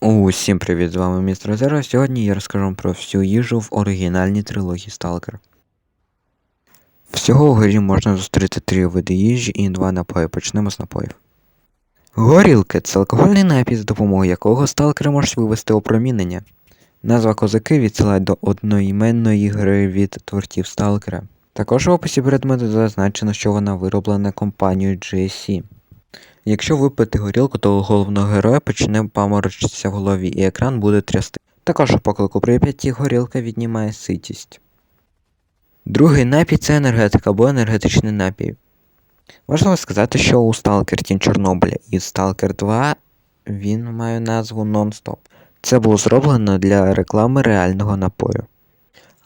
Усім привіт, з вами містер Зеро. Сьогодні я розкажу вам про всю їжу в оригінальній трилогії Stalker. Всього у грі можна зустріти три види їжі і два напої. Почнемо з напоїв. Горілки це алкогольний напій, за допомогою якого сталкери можуть вивести опромінення. Назва козаки відсилає до одноіменної гри від творців сталкера. Також в описі предмету зазначено, що вона вироблена компанією GSC. Якщо випити горілку, то у головного героя почне паморочитися в голові і екран буде трясти. Також у поклику Прип'яті горілка віднімає ситість. Другий напій це енергетика або енергетичний напій. Важливо сказати, що у Stalker Тінь Чорнобиля і Stalker 2 він має назву Non-Stop. Це було зроблено для реклами реального напою.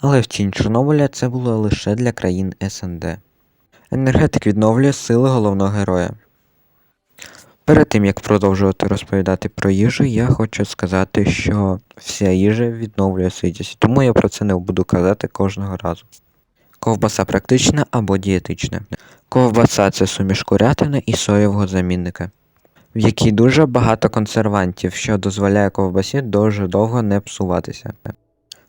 Але в Тінь Чорнобиля це було лише для країн СНД. Енергетик відновлює сили головного героя. Перед тим як продовжувати розповідати про їжу, я хочу сказати, що вся їжа відновлює ситість, тому я про це не буду казати кожного разу. Ковбаса практична або дієтична. Ковбаса це суміш курятини і соєвого замінника, в якій дуже багато консервантів, що дозволяє ковбасі дуже довго не псуватися.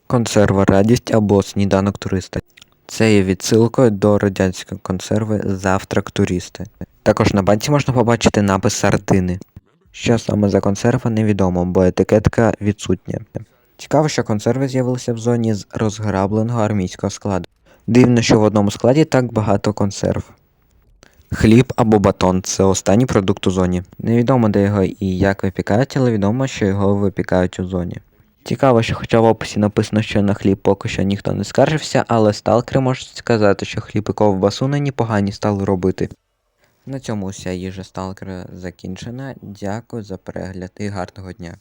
Консерва радість або сніданок туриста. Це є відсилкою до радянської консерви Завтрак туриста. Також на банці можна побачити напис сардини. Що саме за консерва невідомо, бо етикетка відсутня. Цікаво, що консерви з'явилися в зоні з розграбленого армійського складу. Дивно, що в одному складі так багато консерв. Хліб або батон це останній продукт у зоні. Невідомо, де його і як випікають, але відомо, що його випікають у зоні. Цікаво, що хоча в описі написано, що на хліб поки що ніхто не скаржився, але сталкери можуть сказати, що хліб і ковбасу нині погані стали робити. На цьому вся їжа сталкера закінчена. Дякую за перегляд і гарного дня.